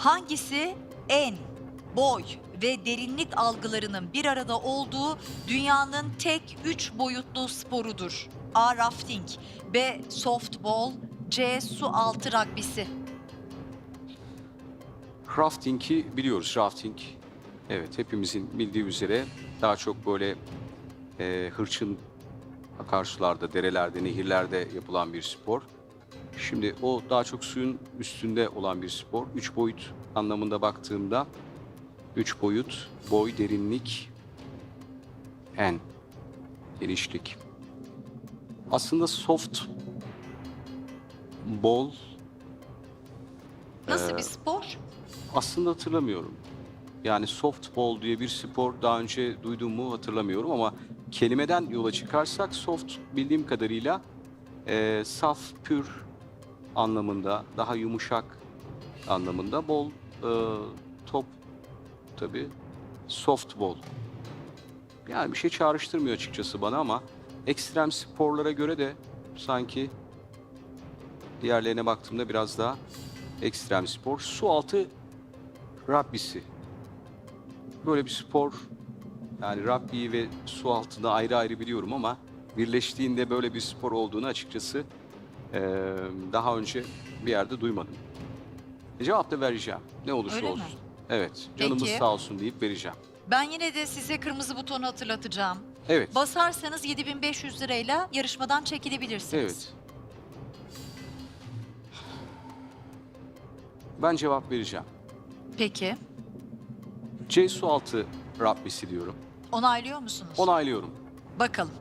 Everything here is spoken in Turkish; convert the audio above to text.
Hangisi en, boy ve derinlik algılarının bir arada olduğu dünyanın tek üç boyutlu sporudur? A. Rafting B. Softball C. Su altı ragbisi Rafting'i biliyoruz. Rafting, evet hepimizin bildiği üzere daha çok böyle e, hırçın akarsularda, derelerde, nehirlerde yapılan bir spor. Şimdi o daha çok suyun üstünde olan bir spor. Üç boyut anlamında baktığımda, üç boyut, boy, derinlik, en, genişlik. Aslında soft ball Nasıl bir spor? Aslında hatırlamıyorum. Yani softball diye bir spor daha önce duyduğumu hatırlamıyorum ama kelimeden yola çıkarsak soft bildiğim kadarıyla eee, saf, pür anlamında, daha yumuşak anlamında. Bol eee, top tabii softball. Yani bir şey çağrıştırmıyor açıkçası bana ama ekstrem sporlara göre de sanki diğerlerine baktığımda biraz daha ekstrem spor. Su altı ragbisi. Böyle bir spor yani rugby'yi ve su altında ayrı ayrı biliyorum ama birleştiğinde böyle bir spor olduğunu açıkçası eee, daha önce bir yerde duymadım. E, cevap da vereceğim. Ne olursa Öyle mi? olsun. Evet. Canımız Peki. sağ olsun deyip vereceğim. Ben yine de size kırmızı butonu hatırlatacağım. Evet. Basarsanız 7500 lirayla yarışmadan çekilebilirsiniz. Evet. Ben cevap vereceğim. Peki. C su altı ragbisi diyorum. Onaylıyor musunuz? Onaylıyorum. Bakalım.